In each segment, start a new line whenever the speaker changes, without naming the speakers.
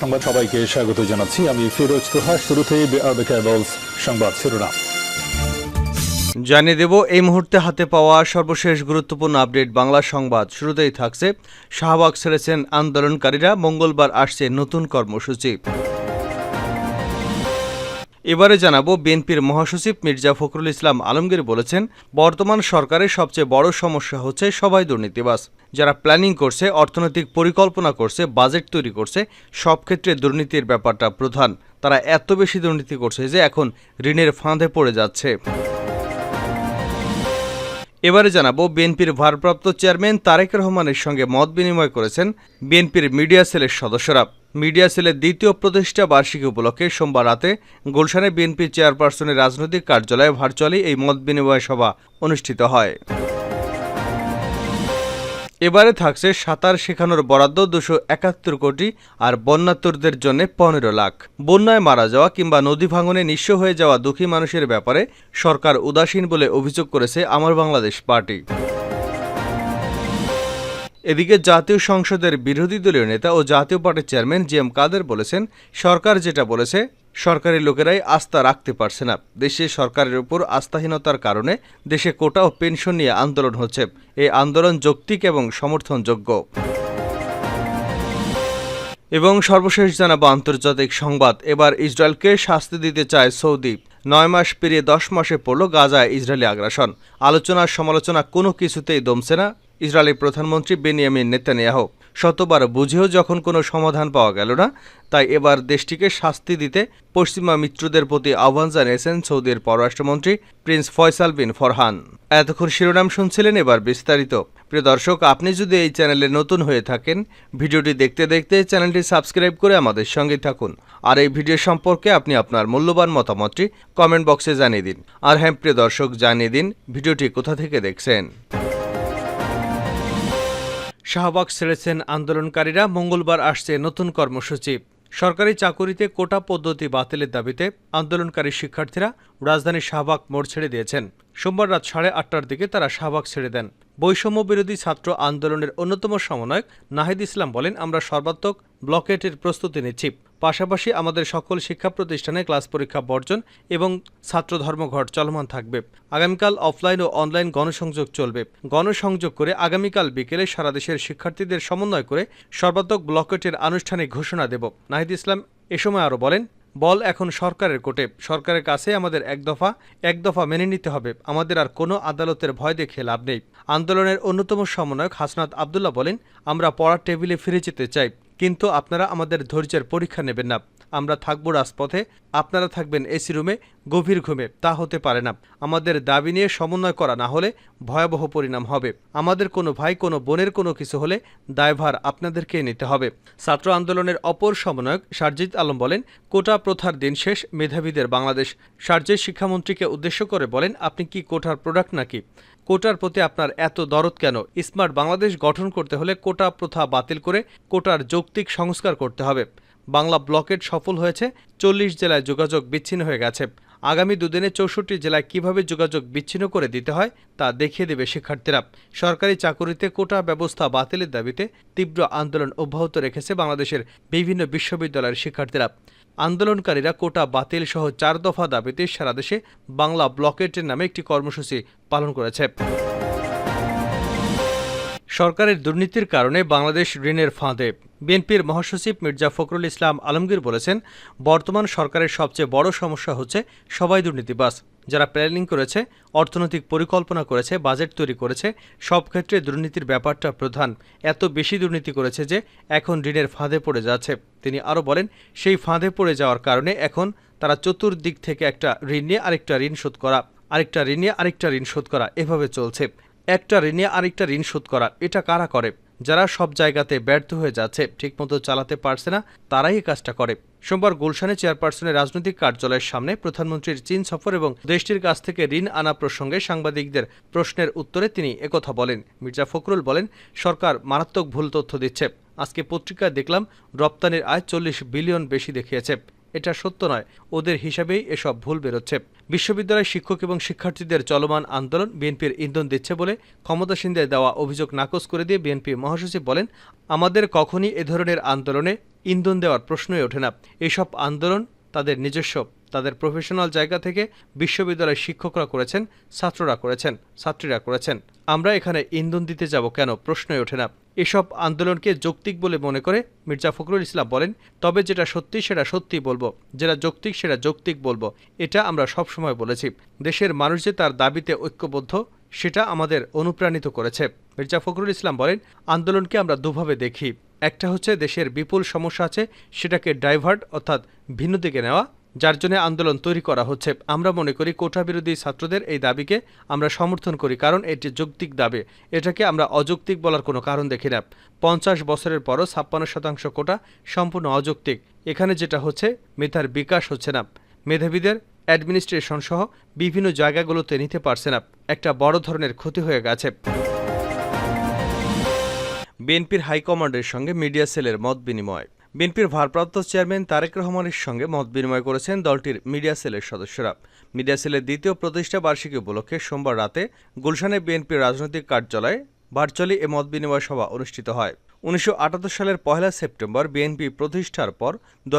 সংবাদ সবাইকে স্বাগত জানাচ্ছি আমি ফিরোজ তোহা শুরুতেই কেবলস সংবাদ শিরোনাম
জানিয়ে দেব এই মুহূর্তে হাতে পাওয়া সর্বশেষ গুরুত্বপূর্ণ আপডেট বাংলা সংবাদ শুরুতেই থাকছে শাহবাগ ছেড়েছেন আন্দোলনকারীরা মঙ্গলবার আসছে নতুন কর্মসূচি এবারে জানাবো বিএনপির মহাসচিব মির্জা ফখরুল ইসলাম আলমগীর বলেছেন বর্তমান সরকারের সবচেয়ে বড় সমস্যা হচ্ছে সবাই দুর্নীতিবাস যারা প্ল্যানিং করছে অর্থনৈতিক পরিকল্পনা করছে বাজেট তৈরি করছে সব ক্ষেত্রে দুর্নীতির ব্যাপারটা প্রধান তারা এত বেশি দুর্নীতি করছে যে এখন ঋণের ফাঁদে পড়ে যাচ্ছে এবারে জানাবো বিএনপির ভারপ্রাপ্ত চেয়ারম্যান তারেক রহমানের সঙ্গে মত বিনিময় করেছেন বিএনপির মিডিয়া সেলের সদস্যরা মিডিয়া সেলের দ্বিতীয় প্রতিষ্ঠা বার্ষিকী উপলক্ষে সোমবার রাতে গুলশানে বিএনপি চেয়ারপারসনের রাজনৈতিক কার্যালয়ে ভার্চুয়ালি এই মত বিনিময় সভা অনুষ্ঠিত হয় এবারে থাকছে সাঁতার শেখানোর বরাদ্দ দুশো একাত্তর কোটি আর বন্যাত্তরদের জন্য পনেরো লাখ বন্যায় মারা যাওয়া কিংবা নদী ভাঙনে নিঃস্ব হয়ে যাওয়া দুঃখী মানুষের ব্যাপারে সরকার উদাসীন বলে অভিযোগ করেছে আমার বাংলাদেশ পার্টি এদিকে জাতীয় সংসদের বিরোধী দলীয় নেতা ও জাতীয় পার্টির চেয়ারম্যান জি এম কাদের বলেছেন সরকার যেটা বলেছে সরকারি লোকেরাই আস্থা রাখতে পারছে না দেশে সরকারের উপর আস্থাহীনতার কারণে দেশে কোটা ও পেনশন নিয়ে আন্দোলন হচ্ছে এই আন্দোলন যৌক্তিক এবং সমর্থনযোগ্য এবং সর্বশেষ জানাব আন্তর্জাতিক সংবাদ এবার ইসরায়েলকে শাস্তি দিতে চায় সৌদি নয় মাস পেরিয়ে দশ মাসে পড়ল গাজায় ইসরায়েলি আগ্রাসন আলোচনা সমালোচনা কোনো কিছুতেই দমছে না ইসরায়েলের প্রধানমন্ত্রী বেনিয়ামিন নেতানিয়াহ শতবার বুঝেও যখন কোনো সমাধান পাওয়া গেল না তাই এবার দেশটিকে শাস্তি দিতে পশ্চিমা মিত্রদের প্রতি আহ্বান জানিয়েছেন সৌদির পররাষ্ট্রমন্ত্রী প্রিন্স ফয়সাল বিন ফরহান এতক্ষণ শিরোনাম শুনছিলেন এবার বিস্তারিত প্রিয় দর্শক আপনি যদি এই চ্যানেলে নতুন হয়ে থাকেন ভিডিওটি দেখতে দেখতে চ্যানেলটি সাবস্ক্রাইব করে আমাদের সঙ্গে থাকুন আর এই ভিডিও সম্পর্কে আপনি আপনার মূল্যবান মতামতটি কমেন্ট বক্সে জানিয়ে দিন আর হ্যাঁ প্রিয় দর্শক জানিয়ে দিন ভিডিওটি কোথা থেকে দেখছেন শাহবাগ ছেড়েছেন আন্দোলনকারীরা মঙ্গলবার আসছে নতুন কর্মসূচি সরকারি চাকুরিতে কোটা পদ্ধতি বাতিলের দাবিতে আন্দোলনকারী শিক্ষার্থীরা রাজধানী শাহবাগ মোড় ছেড়ে দিয়েছেন সোমবার রাত সাড়ে আটটার দিকে তারা শাহবাগ ছেড়ে দেন বৈষম্য বিরোধী ছাত্র আন্দোলনের অন্যতম সমন্বয়ক নাহিদ ইসলাম বলেন আমরা সর্বাত্মক ব্লকেটের প্রস্তুতি নিচ্ছি পাশাপাশি আমাদের সকল শিক্ষা প্রতিষ্ঠানে ক্লাস পরীক্ষা বর্জন এবং ছাত্র ধর্মঘট চলমান থাকবে আগামীকাল অফলাইন ও অনলাইন গণসংযোগ চলবে গণসংযোগ করে আগামীকাল বিকেলে সারা দেশের শিক্ষার্থীদের সমন্বয় করে সর্বাত্মক ব্লকেটের আনুষ্ঠানিক ঘোষণা দেব নাহিদ ইসলাম এ সময় আরও বলেন বল এখন সরকারের কোটে সরকারের কাছে আমাদের এক দফা এক দফা মেনে নিতে হবে আমাদের আর কোনো আদালতের ভয় দেখে লাভ নেই আন্দোলনের অন্যতম সমন্বয়ক হাসনাত আবদুল্লাহ বলেন আমরা পড়ার টেবিলে ফিরে যেতে চাই কিন্তু আপনারা আমাদের ধৈর্যের পরীক্ষা নেবেন না আমরা থাকব রাজপথে আপনারা থাকবেন এসি রুমে গভীর ঘুমে তা হতে পারে না আমাদের দাবি নিয়ে সমন্বয় করা না হলে ভয়াবহ পরিণাম হবে আমাদের কোনো ভাই কোনো বোনের কোনো কিছু হলে দায়ভার আপনাদেরকে নিতে হবে ছাত্র আন্দোলনের অপর সমন্বয়ক সারজিৎ আলম বলেন কোটা প্রথার দিন শেষ মেধাবীদের বাংলাদেশ সার্জের শিক্ষামন্ত্রীকে উদ্দেশ্য করে বলেন আপনি কি কোটার প্রোডাক্ট নাকি কোটার প্রতি আপনার এত দরদ কেন স্মার্ট বাংলাদেশ গঠন করতে হলে কোটা প্রথা বাতিল করে কোটার যৌক্তিক সংস্কার করতে হবে বাংলা ব্লকেট সফল হয়েছে চল্লিশ জেলায় যোগাযোগ বিচ্ছিন্ন হয়ে গেছে আগামী দুদিনে চৌষট্টি জেলায় কিভাবে যোগাযোগ বিচ্ছিন্ন করে দিতে হয় তা দেখিয়ে দেবে শিক্ষার্থীরা সরকারি চাকুরিতে কোটা ব্যবস্থা বাতিলের দাবিতে তীব্র আন্দোলন অব্যাহত রেখেছে বাংলাদেশের বিভিন্ন বিশ্ববিদ্যালয়ের শিক্ষার্থীরা আন্দোলনকারীরা কোটা বাতিল সহ চার দফা দাবিতে সারা দেশে বাংলা ব্লকেটের নামে একটি কর্মসূচি পালন করেছে সরকারের দুর্নীতির কারণে বাংলাদেশ ঋণের ফাঁদে বিএনপির মহাসচিব মির্জা ফখরুল ইসলাম আলমগীর বলেছেন বর্তমান সরকারের সবচেয়ে বড় সমস্যা হচ্ছে সবাই দুর্নীতিবাস যারা প্ল্যানিং করেছে অর্থনৈতিক পরিকল্পনা করেছে বাজেট তৈরি করেছে সব ক্ষেত্রে দুর্নীতির ব্যাপারটা প্রধান এত বেশি দুর্নীতি করেছে যে এখন ঋণের ফাঁদে পড়ে যাচ্ছে তিনি আরও বলেন সেই ফাঁদে পড়ে যাওয়ার কারণে এখন তারা চতুর্দিক থেকে একটা ঋণ নিয়ে আরেকটা ঋণ শোধ করা আরেকটা ঋণ নিয়ে আরেকটা ঋণ শোধ করা এভাবে চলছে একটা ঋণে আরেকটা ঋণ শোধ করা এটা কারা করে যারা সব জায়গাতে ব্যর্থ হয়ে যাচ্ছে ঠিকমতো চালাতে পারছে না তারাই এই কাজটা করে সোমবার গুলশানে চেয়ারপারসনের রাজনৈতিক কার্যালয়ের সামনে প্রধানমন্ত্রীর চীন সফর এবং দেশটির কাছ থেকে ঋণ আনা প্রসঙ্গে সাংবাদিকদের প্রশ্নের উত্তরে তিনি একথা বলেন মির্জা ফখরুল বলেন সরকার মারাত্মক ভুল তথ্য দিচ্ছে আজকে পত্রিকায় দেখলাম রপ্তানির আয় চল্লিশ বিলিয়ন বেশি দেখিয়েছে এটা সত্য নয় ওদের হিসাবেই এসব ভুল বেরোচ্ছে বিশ্ববিদ্যালয় শিক্ষক এবং শিক্ষার্থীদের চলমান আন্দোলন বিএনপির ইন্ধন দিচ্ছে বলে ক্ষমতাসীনদের দেওয়া অভিযোগ নাকচ করে দিয়ে বিএনপি মহাসচিব বলেন আমাদের কখনই এ ধরনের আন্দোলনে ইন্ধন দেওয়ার প্রশ্নই ওঠে না এসব আন্দোলন তাদের নিজস্ব তাদের প্রফেশনাল জায়গা থেকে বিশ্ববিদ্যালয়ের শিক্ষকরা করেছেন ছাত্ররা করেছেন ছাত্রীরা করেছেন আমরা এখানে ইন্ধন দিতে যাব কেন প্রশ্নই ওঠে না এসব আন্দোলনকে যৌক্তিক বলে মনে করে মির্জা ফখরুল ইসলাম বলেন তবে যেটা সত্যি সেটা সত্যি বলবো যেটা যৌক্তিক সেটা যৌক্তিক বলবো এটা আমরা সবসময় বলেছি দেশের মানুষ যে তার দাবিতে ঐক্যবদ্ধ সেটা আমাদের অনুপ্রাণিত করেছে মির্জা ফখরুল ইসলাম বলেন আন্দোলনকে আমরা দুভাবে দেখি একটা হচ্ছে দেশের বিপুল সমস্যা আছে সেটাকে ডাইভার্ট অর্থাৎ ভিন্ন দিকে নেওয়া যার জন্য আন্দোলন তৈরি করা হচ্ছে আমরা মনে করি কোটা বিরোধী ছাত্রদের এই দাবিকে আমরা সমর্থন করি কারণ এটি যৌক্তিক দাবি এটাকে আমরা অযৌক্তিক বলার কোনো কারণ দেখি না পঞ্চাশ বছরের পরও ছাপ্পান্ন শতাংশ কোটা সম্পূর্ণ অযৌক্তিক এখানে যেটা হচ্ছে মেধার বিকাশ হচ্ছে না মেধাবীদের অ্যাডমিনিস্ট্রেশন সহ বিভিন্ন জায়গাগুলোতে নিতে পারছে না একটা বড় ধরনের ক্ষতি হয়ে গেছে বিএনপির হাইকমান্ডের সঙ্গে মিডিয়া সেলের মত বিনিময় বিএনপির ভারপ্রাপ্ত চেয়ারম্যান তারেক রহমানের সঙ্গে মত বিনিময় করেছেন দলটির মিডিয়া সেলের সদস্যরা মিডিয়া সেলের দ্বিতীয় প্রতিষ্ঠা বার্ষিকী উপলক্ষে সোমবার রাতে গুলশানে বিএনপির রাজনৈতিক কার্যালয়ে ভার্চুয়ালি এ মত বিনিময় সভা অনুষ্ঠিত হয় উনিশশো সালের পহেলা সেপ্টেম্বর বিএনপি প্রতিষ্ঠার পর দু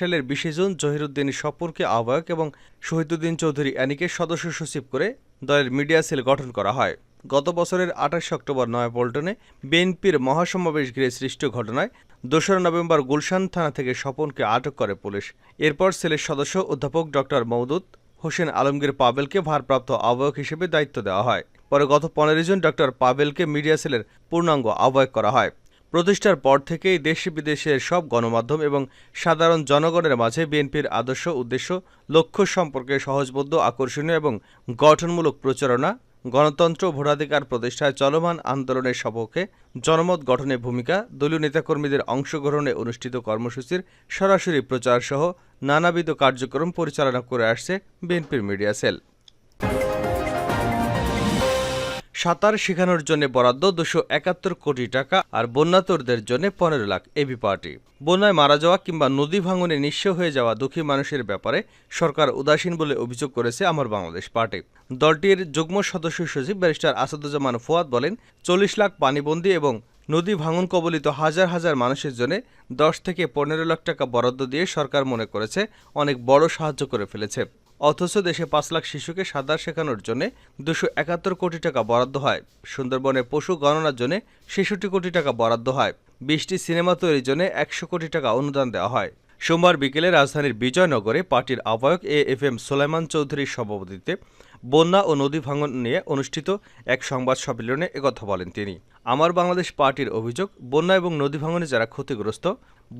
সালের বিশে জুন জহিরুদ্দিন সপরকে আহ্বায়ক এবং শহীদুদ্দিন চৌধুরী অ্যানিকে সদস্য সচিব করে দলের মিডিয়া সেল গঠন করা হয় গত বছরের আঠাশ অক্টোবর নয়াপল্টনে বিএনপির মহাসমাবেশ ঘিরে সৃষ্ট ঘটনায় দোসরা নভেম্বর গুলশান থানা থেকে স্বপনকে আটক করে পুলিশ এরপর সেলের সদস্য অধ্যাপক ডক্টর মৌদুদ হোসেন আলমগীর পাবেলকে ভারপ্রাপ্ত আহ্বায়ক হিসেবে দায়িত্ব দেওয়া হয় পরে গত পনেরোই জুন ডক্টর পাবেলকে মিডিয়া সেলের পূর্ণাঙ্গ আহ্বায়ক করা হয় প্রতিষ্ঠার পর থেকেই দেশ বিদেশের সব গণমাধ্যম এবং সাধারণ জনগণের মাঝে বিএনপির আদর্শ উদ্দেশ্য লক্ষ্য সম্পর্কে সহজবদ্ধ আকর্ষণীয় এবং গঠনমূলক প্রচারণা গণতন্ত্র ভোটাধিকার প্রতিষ্ঠায় চলমান আন্দোলনের সপক্ষে জনমত গঠনে ভূমিকা দলীয় নেতাকর্মীদের অংশগ্রহণে অনুষ্ঠিত কর্মসূচির সরাসরি প্রচার সহ নানাবিধ কার্যক্রম পরিচালনা করে আসছে বিএনপির মিডিয়া সেল সাঁতার শেখানোর জন্য বরাদ্দ দুশো একাত্তর কোটি টাকা আর বন্যাতরদের জন্য পনেরো লাখ এবি পার্টি বন্যায় মারা যাওয়া কিংবা নদী ভাঙনে নিঃস্ব হয়ে যাওয়া দুঃখী মানুষের ব্যাপারে সরকার উদাসীন বলে অভিযোগ করেছে আমার বাংলাদেশ পার্টি দলটির যুগ্ম সদস্য সচিব ব্যারিস্টার আসাদুজ্জামান ফোয়াদ বলেন চল্লিশ লাখ পানিবন্দী এবং নদী ভাঙন কবলিত হাজার হাজার মানুষের জন্য দশ থেকে পনেরো লাখ টাকা বরাদ্দ দিয়ে সরকার মনে করেছে অনেক বড় সাহায্য করে ফেলেছে অথচ দেশে পাঁচ লাখ শিশুকে সাঁতার শেখানোর জন্য দুশো একাত্তর কোটি টাকা বরাদ্দ হয় সুন্দরবনের পশু গণনার জন্য ছেষট্টি কোটি টাকা বরাদ্দ হয় বিশটি সিনেমা তৈরির জন্য একশো কোটি টাকা অনুদান দেওয়া হয় সোমবার বিকেলে রাজধানীর বিজয়নগরে পার্টির আহ্বায়ক এ এফ এম সোলাইমান চৌধুরীর সভাপতিত্বে বন্যা ও নদী ভাঙন নিয়ে অনুষ্ঠিত এক সংবাদ সম্মেলনে একথা বলেন তিনি আমার বাংলাদেশ পার্টির অভিযোগ বন্যা এবং নদী ভাঙনে যারা ক্ষতিগ্রস্ত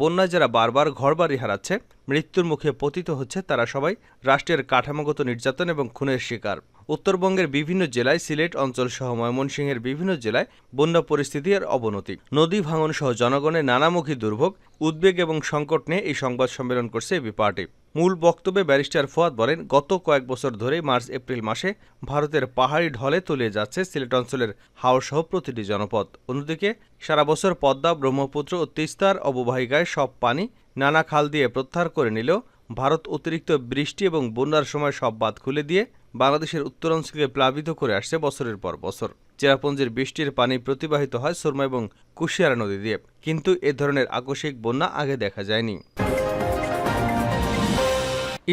বন্যায় যারা বারবার ঘরবাড়ি হারাচ্ছে মৃত্যুর মুখে পতিত হচ্ছে তারা সবাই রাষ্ট্রের কাঠামোগত নির্যাতন এবং খুনের শিকার উত্তরবঙ্গের বিভিন্ন জেলায় সিলেট অঞ্চল সহ ময়মনসিংহের বিভিন্ন জেলায় বন্যা পরিস্থিতির অবনতি নদী ভাঙন সহ জনগণের নানামুখী দুর্ভোগ উদ্বেগ এবং সংকট নিয়ে এই সংবাদ সম্মেলন করছে এবি পার্টি মূল বক্তব্যে ব্যারিস্টার ফোয়াদ বলেন গত কয়েক বছর ধরে মার্চ এপ্রিল মাসে ভারতের পাহাড়ি ঢলে তলিয়ে যাচ্ছে সিলেট অঞ্চলের হাওড় সহ প্রতিটি জনপদ অন্যদিকে সারা বছর পদ্মা ব্রহ্মপুত্র ও তিস্তার অববাহিকায় সব পানি নানা খাল দিয়ে প্রত্যাহার করে নিলেও ভারত অতিরিক্ত বৃষ্টি এবং বন্যার সময় সব বাঁধ খুলে দিয়ে বাংলাদেশের উত্তরাঞ্চলকে প্লাবিত করে আসছে বছরের পর বছর চেরাপুঞ্জির বৃষ্টির পানি প্রতিবাহিত হয় সুরমা এবং কুশিয়ারা নদী দিয়ে কিন্তু এ ধরনের আকস্মিক বন্যা আগে দেখা যায়নি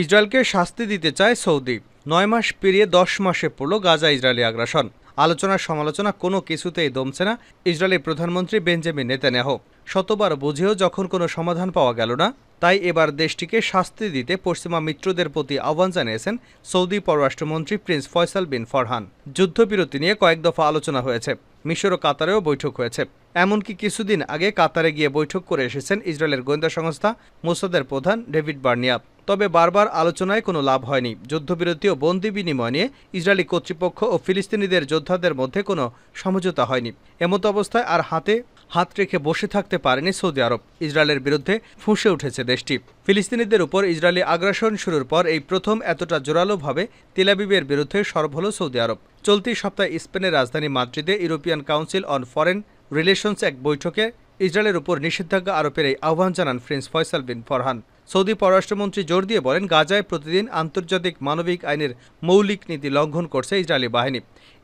ইসরায়েলকে শাস্তি দিতে চায় সৌদি নয় মাস পেরিয়ে দশ মাসে পড়ল গাজা ইসরায়েলি আগ্রাসন আলোচনা সমালোচনা কোনো কিছুতেই দমছে না ইসরায়েলের প্রধানমন্ত্রী বেঞ্জামিন নেতানেহ শতবার বুঝেও যখন কোনো সমাধান পাওয়া গেল না তাই এবার দেশটিকে শাস্তি দিতে পশ্চিমা মিত্রদের প্রতি আহ্বান জানিয়েছেন সৌদি পররাষ্ট্রমন্ত্রী প্রিন্স ফয়সাল বিন ফরহান যুদ্ধবিরতি নিয়ে কয়েক দফা আলোচনা হয়েছে মিশর ও কাতারেও বৈঠক হয়েছে এমনকি কিছুদিন আগে কাতারে গিয়ে বৈঠক করে এসেছেন ইসরায়েলের গোয়েন্দা সংস্থা মোসাদের প্রধান ডেভিড বার্নিয়াব তবে বারবার আলোচনায় কোনো লাভ হয়নি যুদ্ধবিরতি ও বন্দি বিনিময় নিয়ে ইসরায়েলি কর্তৃপক্ষ ও ফিলিস্তিনিদের যোদ্ধাদের মধ্যে কোনো সমঝোতা হয়নি এমতো অবস্থায় আর হাতে হাত রেখে বসে থাকতে পারেনি সৌদি আরব ইসরায়েলের বিরুদ্ধে ফুঁসে উঠেছে দেশটি ফিলিস্তিনিদের উপর ইসরায়েলি আগ্রাসন শুরুর পর এই প্রথম এতটা জোরালোভাবে তেলাবিবের বিরুদ্ধে সরব হল সৌদি আরব চলতি সপ্তাহে স্পেনের রাজধানী মাদ্রিদে European Council on Foreign Relations এক বৈঠকে ইসরায়েলের উপর নিষেধাজ্ঞা আরোপের এই আহ্বান জানান prince Faisal bin Farhan Saudi পররাষ্ট্রমন্ত্রী জোর দিয়ে বলেন গাজায় প্রতিদিন আন্তর্জাতিক মানবিক আইনের মৌলিক নীতি লঙ্ঘন করছে ইসরায়েলি বাহিনী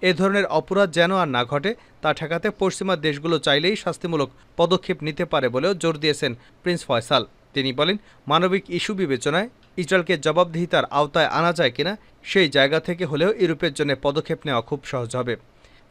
এ ধরনের অপরাধ যেন আর না ঘটে তা ঠেকাতে পশ্চিমা দেশগুলো চাইলেই শাস্তিমূলক পদক্ষেপ নিতে পারে বলেও জোর দিয়েছেন প্রিন্স ফয়সাল তিনি বলেন মানবিক ইস্যু বিবেচনায় ইসরায়েলকে জবাবদিহিতার আওতায় আনা যায় কিনা সেই জায়গা থেকে হলেও ইউরোপের জন্য পদক্ষেপ নেওয়া খুব সহজ হবে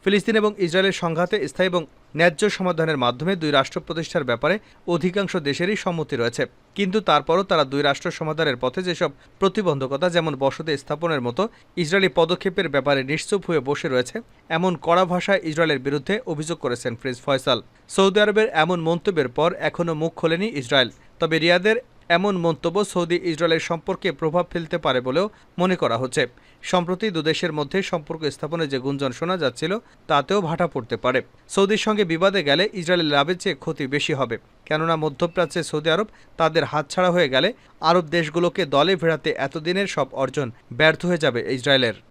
ফিলিস্তিন এবং ইসরায়েলের সংঘাতে স্থায়ী এবং ন্যায্য সমাধানের মাধ্যমে দুই রাষ্ট্র প্রতিষ্ঠার ব্যাপারে অধিকাংশ দেশেরই সম্মতি রয়েছে কিন্তু তারপরও তারা দুই রাষ্ট্র সমাধানের পথে যেসব প্রতিবন্ধকতা যেমন বসতি স্থাপনের মতো ইসরায়েলি পদক্ষেপের ব্যাপারে নিশ্চুপ হয়ে বসে রয়েছে এমন কড়া ভাষায় ইসরায়েলের বিরুদ্ধে অভিযোগ করেছেন ফ্রিজ ফয়সাল সৌদি আরবের এমন মন্তব্যের পর এখনও মুখ খোলেনি ইসরায়েল তবে রিয়াদের এমন মন্তব্য সৌদি ইসরায়েলের সম্পর্কে প্রভাব ফেলতে পারে বলেও মনে করা হচ্ছে সম্প্রতি দুদেশের মধ্যে সম্পর্ক স্থাপনে যে গুঞ্জন শোনা যাচ্ছিল তাতেও ভাটা পড়তে পারে সৌদির সঙ্গে বিবাদে গেলে ইসরায়েলের লাভের চেয়ে ক্ষতি বেশি হবে কেননা মধ্যপ্রাচ্যে সৌদি আরব তাদের হাতছাড়া হয়ে গেলে আরব দেশগুলোকে দলে ভেড়াতে এতদিনের সব অর্জন ব্যর্থ হয়ে যাবে ইসরায়েলের